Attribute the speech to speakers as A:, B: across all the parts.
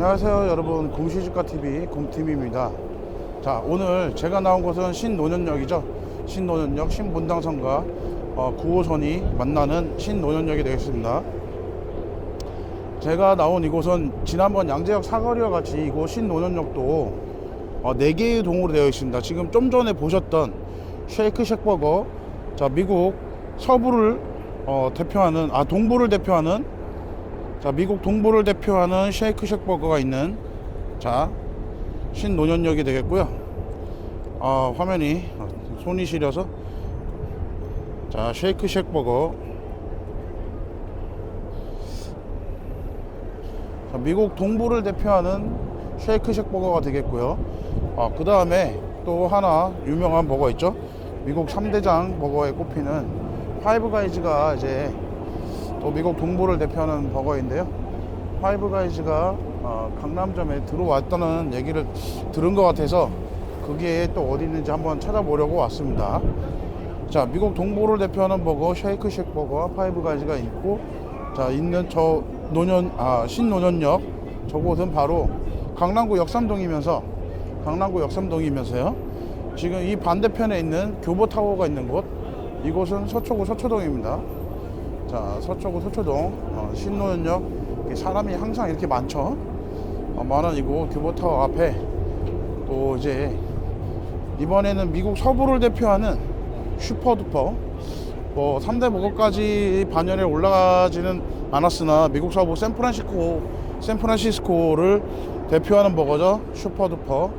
A: 안녕하세요 여러분. 곰시집가TV 곰팀입니다. 자 오늘 제가 나온 곳은 신노년역이죠. 신노년역 신분당선과 어, 9호선이 만나는 신노년역이 되겠습니다. 제가 나온 이곳은 지난번 양재역 사거리와 같이 이곳 신노년역도 어, 4개의 동으로 되어 있습니다. 지금 좀 전에 보셨던 쉐이크 쉑버거 자 미국 서부를 어, 대표하는 아 동부를 대표하는 자 미국 동부를 대표하는 쉐이크 쉑 버거가 있는 자 신노년역이 되겠고요. 아 화면이 어, 손이 시려서. 자 쉐이크 쉑 버거. 자, 미국 동부를 대표하는 쉐이크 쉑 버거가 되겠고요. 아, 그 다음에 또 하나 유명한 버거 있죠? 미국 3대장 버거에 꼽히는 파이브가이즈가 이제 또 미국 동부를 대표하는 버거인데요. 파이브가이즈가 어, 강남점에 들어왔다는 얘기를 들은 것 같아서 그게 또 어디 있는지 한번 찾아보려고 왔습니다. 자, 미국 동부를 대표하는 버거 쉐이크 쉑 버거와 파이브가이즈가 있고 자, 있는 저 노년 아, 신노년역 저곳은 바로 강남구 역삼동이면서 강남구 역삼동이면서요. 지금 이 반대편에 있는 교보타워가 있는 곳 이곳은 서초구 서초동입니다. 자 서초구 서초동 어, 이렇게 사람이 항상 이렇게 많죠. 어, 많은 이곳 교보타워 앞에 또 이제 이번에는 미국 서부를 대표하는 슈퍼두퍼. 뭐 3대 버거까지 반열에 올라가지는 않았으나 미국 서부 샌프란시스코 샌프란시스코를 대표하는 버거죠. 슈퍼두퍼.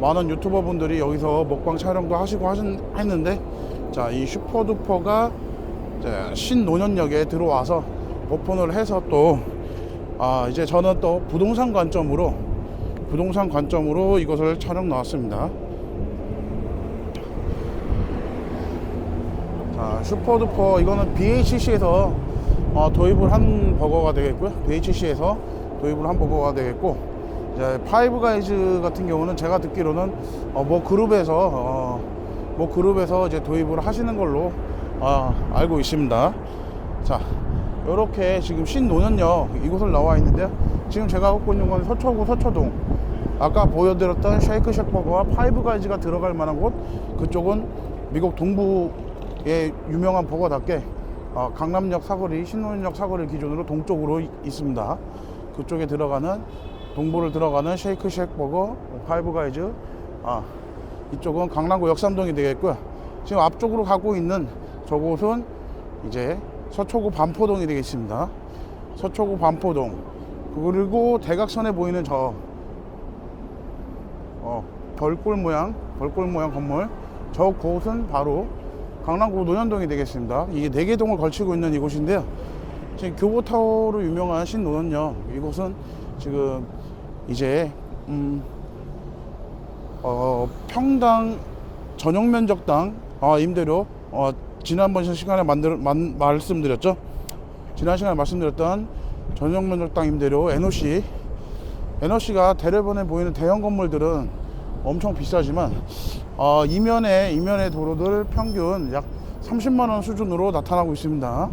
A: 많은 유튜버 분들이 여기서 먹방 촬영도 하시고 하신, 했는데 자 이 슈퍼두퍼가 신노년역에 들어와서 오픈을 해서 또 아, 이제 저는 또 부동산 관점으로 부동산 관점으로 이것을 촬영 나왔습니다. 자, 슈퍼두퍼 이거는 BHC에서 어, 도입을 한 버거가 되겠고요. BHC에서 도입을 한 버거가 되겠고 이제 파이브 가이즈 같은 경우는 제가 듣기로는 어, 뭐 그룹에서 어, 뭐 그룹에서 이제 도입을 하시는 걸로 아, 알고 있습니다. 자, 이렇게 지금 신노년역 이곳을 나와 있는데요. 지금 제가 갖고 있는 건 서초구 서초동. 아까 보여드렸던 쉐이크 쉑버거와 파이브가이즈가 들어갈 만한 곳 그쪽은 미국 동부의 유명한 버거답게 어, 강남역 사거리, 신노년역 사거리 기준으로 동쪽으로 이- 있습니다. 그쪽에 들어가는 동부를 들어가는 쉐이크 쉑버거, 파이브가이즈, 아, 이쪽은 강남구 역삼동이 되겠고요. 지금 앞쪽으로 가고 있는 저곳은 이제 서초구 반포동이 되겠습니다. 서초구 반포동 그리고 대각선에 보이는 저 어, 별골 모양 별골 모양 건물 저 곳은 바로 강남구 노년동이 되겠습니다. 이게 네 개 동을 걸치고 있는 이곳인데요. 지금 교보타워로 유명한 신노년역 이곳은 지금 이제 음, 어, 평당 전용 면적당 어, 임대료 어, 지난번 시간에 만들, 만, 말씀드렸죠. 지난 시간에 말씀드렸던 전용 면적당 임대료 NOC NOC가 대려번에 보이는 대형 건물들은 엄청 비싸지만 어, 이면에 이면의 도로들 평균 약 30만 원 수준으로 나타나고 있습니다.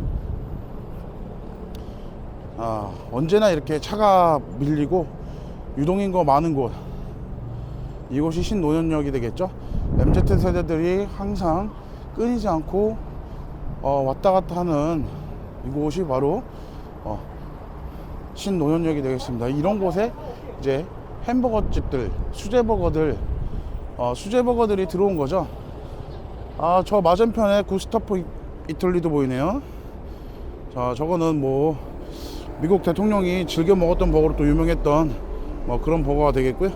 A: 아, 언제나 이렇게 차가 밀리고 유동인거 많은 곳 이곳이 신노년역이 되겠죠. MZ 세대들이 항상 끊이지 않고 어, 왔다 갔다 하는 이곳이 바로 어, 신노년역이 되겠습니다. 이런 곳에 이제 햄버거 집들, 수제버거들, 어, 수제버거들이 들어온 거죠. 아, 저 맞은편에 구스타프 이- 이틀리도 보이네요. 자, 저거는 뭐 미국 대통령이 즐겨 먹었던 버거로 또 유명했던 뭐 그런 버거가 되겠고요.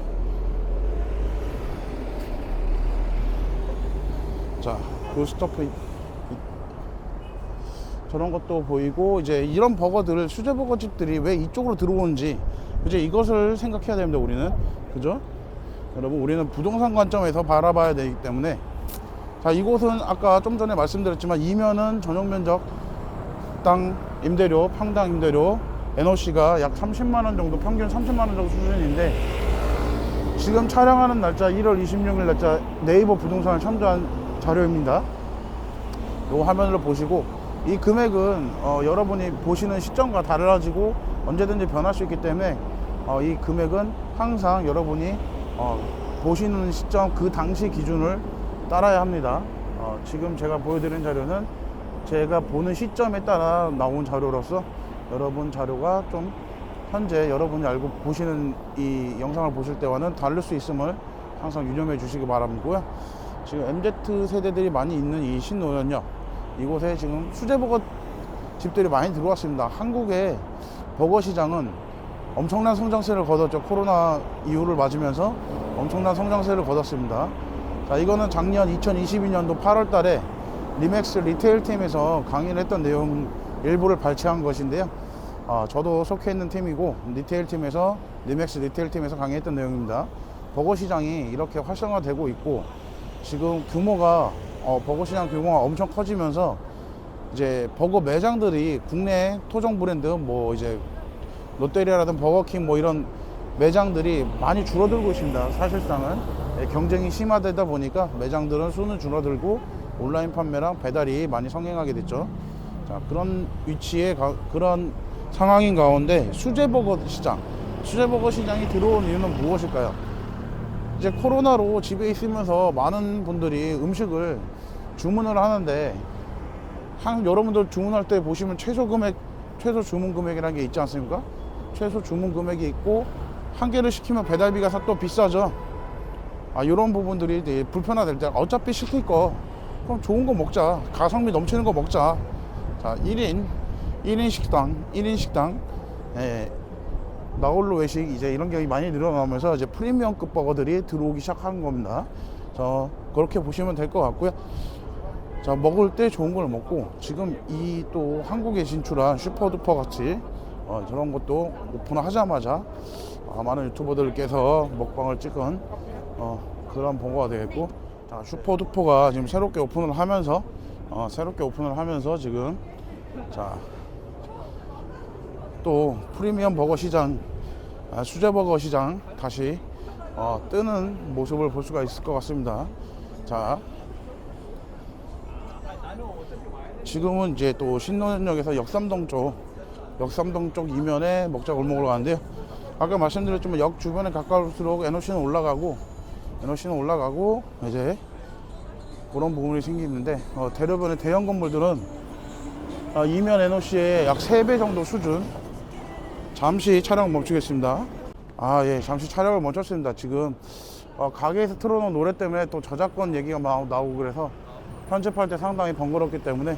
A: 이- 저런 것도 보이고 이제 이런 버거들을 수제 버거 집들이 왜 이쪽으로 들어오는지 이제 이것을 생각해야 됩니다. 우리는 그죠? 여러분 우리는 부동산 관점에서 바라봐야 되기 때문에 자 이곳은 아까 좀 전에 말씀드렸지만 이면은 전용 면적 땅 임대료 평당 임대료 NOC가 약 30만 원 정도 평균 30만 원 정도 수준인데 지금 촬영하는 날짜 1월 26일 날짜 네이버 부동산을 참조한 자료입니다. 요 화면을 보시고 이 금액은 어, 여러분이 보시는 시점과 달라지고 언제든지 변할 수 있기 때문에 어, 이 금액은 항상 여러분이 어, 보시는 시점 그 당시 기준을 따라야 합니다. 어, 지금 제가 보여드린 자료는 제가 보는 시점에 따라 나온 자료로서 여러분 자료가 좀 현재 여러분이 알고 보시는 이 영상을 보실 때와는 다를 수 있음을 항상 유념해 주시기 바라고요. 지금 MZ 세대들이 많이 있는 이 신노현역 이곳에 지금 수제버거 집들이 많이 들어왔습니다. 한국의 버거 시장은 엄청난 성장세를 거뒀죠. 코로나 이후를 맞으면서 엄청난 성장세를 거뒀습니다. 자, 이거는 작년 2022년도 8월 달에 리맥스 리테일 팀에서 강의를 했던 내용 일부를 발췌한 것인데요. 아, 저도 속해 있는 팀이고 리테일 팀에서 리맥스 리테일 팀에서 강의했던 내용입니다. 버거 시장이 이렇게 활성화되고 있고 지금 규모가 어, 버거 시장 규모가 엄청 커지면서 이제 버거 매장들이 국내 토종 브랜드 뭐 이제 롯데리아라든 버거킹 뭐 이런 매장들이 많이 줄어들고 있습니다. 사실상은 예, 경쟁이 심화되다 보니까 매장들은 수는 줄어들고 온라인 판매랑 배달이 많이 성행하게 됐죠. 자 그런 위치에 가- 그런 상황인 가운데 수제버거 시장, 수제버거 시장이 들어온 이유는 무엇일까요? 이제 코로나로 집에 있으면서 많은 분들이 음식을 주문을 하는데 한 여러분들 주문할 때 보시면 최소 금액, 최소 주문 금액이라는 게 있지 않습니까? 최소 주문 금액이 있고 한 개를 시키면 배달비가 사- 또 비싸죠. 아 이런 부분들이 불편하될 때 어차피 시킬 거 그럼 좋은 거 먹자. 가성비 넘치는 거 먹자. 자 1인 1인 식당 1인 식당 예, 나홀로 외식 이제 이런 게 많이 늘어나면서 이제 프리미엄급 버거들이 들어오기 시작한 겁니다. 자 그렇게 보시면 될 것 같고요. 자 먹을 때 좋은 걸 먹고 지금 이 또 한국에 진출한 슈퍼두퍼 같이 어, 저런 것도 오픈하자마자 아, 많은 유튜버들께서 먹방을 찍은 어, 그런 버거가 되겠고 자 슈퍼두퍼가 지금 새롭게 오픈을 하면서 어, 새롭게 오픈을 하면서 지금 자 또 프리미엄 버거 시장, 아, 수제 버거 시장 다시 어, 뜨는 모습을 볼 수가 있을 것 같습니다. 자, 지금은 이제 또 신논역에서 역삼동 쪽, 역삼동 쪽 이면에 먹자 골목으로 가는데요. 아까 말씀드렸지만 역 주변에 가까울수록 NOC는 올라가고, NOC는 올라가고 이제 그런 부분이 생기는데 어, 대로변의 대형 건물들은 어, 이면 NOC의 약 3배 정도 수준 잠시 촬영 멈추겠습니다. 아, 예, 잠시 촬영을 멈췄습니다. 지금 어, 가게에서 틀어놓은 노래 때문에 또 저작권 얘기가 막 나오고 그래서 편집할 때 상당히 번거롭기 때문에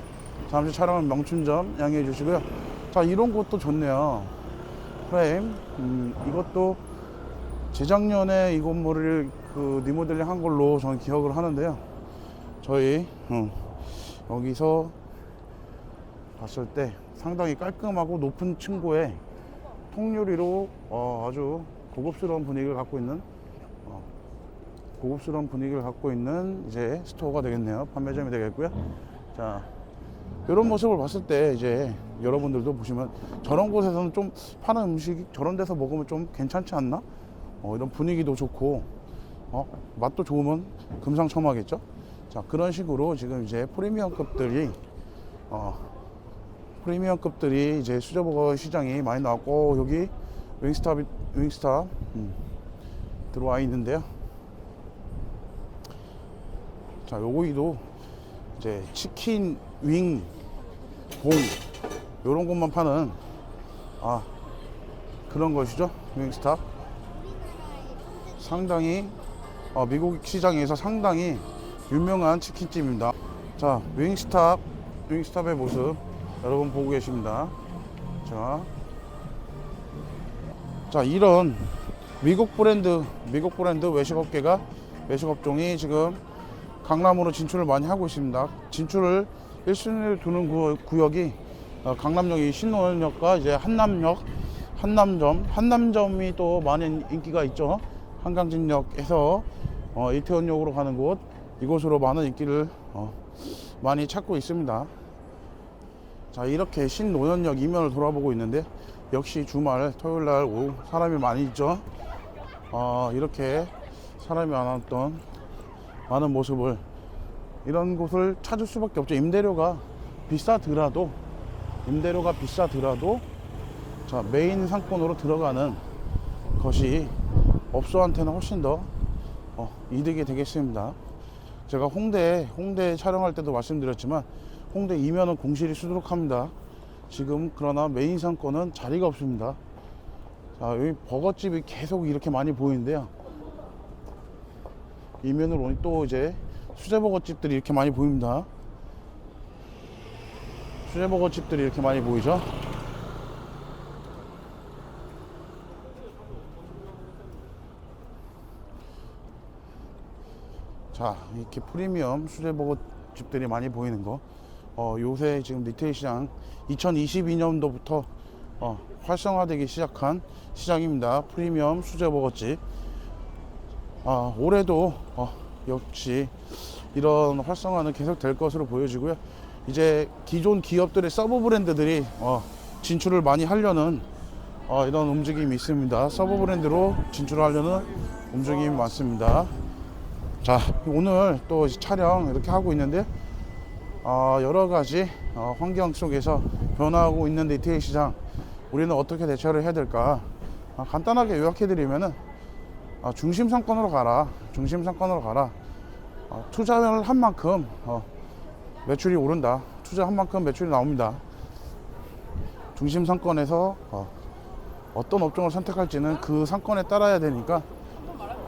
A: 잠시 촬영을 멈춘 점 양해해 주시고요. 자, 이런 곳도 좋네요. 프레임, 음, 이것도 재작년에 이 건물을 그 리모델링 한 걸로 저는 기억을 하는데요. 저희 어, 여기서 봤을 때 상당히 깔끔하고 높은 층고에 통유리로 어, 아주 고급스러운 분위기를 갖고 있는 어, 고급스러운 분위기를 갖고 있는 이제 스토어가 되겠네요. 판매점이 되겠고요. 자, 이런 모습을 봤을 때 이제 여러분들도 보시면 저런 곳에서는 좀 파는 음식이 저런 데서 먹으면 좀 괜찮지 않나? 어, 이런 분위기도 좋고 어, 맛도 좋으면 금상첨화겠죠. 자, 그런 식으로 지금 이제 프리미엄급들이 어, 프리미엄급들이 이제 수저버거 시장이 많이 나왔고 여기 윙스탑 윙스탑 음, 들어와 있는데요. 자, 요거이도 이제 치킨 윙, 봉 요런 것만 파는 아 그런 것이죠. 윙스탑 상당히 어, 미국 시장에서 상당히 유명한 치킨집입니다. 자, 윙스탑 윙스탑의 모습 여러분 보고 계십니다. 자, 자 이런 미국 브랜드, 미국 브랜드 외식업계가 외식업종이 지금 강남으로 진출을 많이 하고 있습니다. 진출을 1순위를 두는 구, 구역이 어, 강남역이 신논역과 이제 한남역, 한남점, 한남점이 또 많은 인기가 있죠. 한강진역에서 어, 이태원역으로 가는 곳 이곳으로 많은 인기를 어, 많이 찾고 있습니다. 자 이렇게 신노현역 이면을 돌아보고 있는데 역시 주말 토요일 날 오후 사람이 많이 있죠 어, 이렇게 사람이 많았던 많은 모습을 이런 곳을 찾을 수밖에 없죠 임대료가 비싸더라도 임대료가 비싸더라도 자 메인 상권으로 들어가는 것이 업소한테는 훨씬 더 어, 이득이 되겠습니다. 제가 홍대 홍대 촬영할 때도 말씀드렸지만 홍대 이면은 공실이 수두룩합니다. 지금 그러나 메인 상권은 자리가 없습니다. 자, 여기 버거집이 계속 이렇게 많이 보이는데요. 이면으로 오니 또 이제 수제버거집들이 이렇게 많이 보입니다. 수제버거집들이 이렇게 많이 보이죠? 자, 이렇게 프리미엄 수제버거 집들이 많이 보이는 거. 어, 요새 지금 리테일 시장 2022년도부터 어, 활성화되기 시작한 시장입니다. 프리미엄 수제 버거 집. 아, 올해도 어, 역시 이런 활성화는 계속 될 것으로 보여지고요. 이제 기존 기업들의 서브 브랜드들이 어, 진출을 많이 하려는 어, 이런 움직임이 있습니다. 서브 브랜드로 진출하려는 움직임이 많습니다. 자 오늘 또 촬영 이렇게 하고 있는데 어, 여러 가지 어, 환경 속에서 변화하고 있는 리테일 시장 우리는 어떻게 대처를 해야 될까? 아, 간단하게 요약해 드리면은 아, 중심 상권으로 가라. 중심 상권으로 가라. 어, 투자를 한 만큼 어, 매출이 오른다. 투자한 만큼 매출이 나옵니다. 중심 상권에서 어, 어떤 업종을 선택할지는 그 상권에 따라야 되니까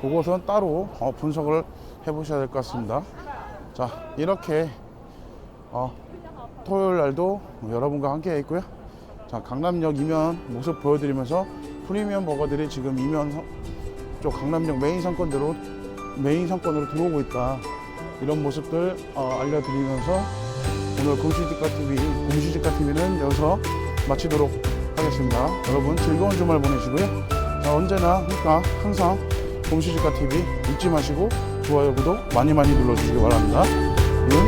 A: 그것은 따로 어, 분석을 해보셔야 될 것 같습니다. 자 이렇게 어, 토요일 날도 여러분과 함께 있고요. 자 강남역 이면 모습 보여드리면서 프리미엄 버거들이 지금 이면 성- 쪽 강남역 메인 상권대로 메인 상권으로 들어오고 있다. 이런 모습들 어, 알려드리면서 오늘 공시지가 TV 공시지가 TV는 여기서 마치도록 하겠습니다. 여러분 즐거운 주말 보내시고요. 자, 언제나 그러니까 항상 봄시집가 TV 잊지 마시고 좋아요 구독 많이 많이 눌러주시기 바랍니다.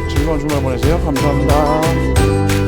A: 즐거운 주말 보내세요. 감사합니다.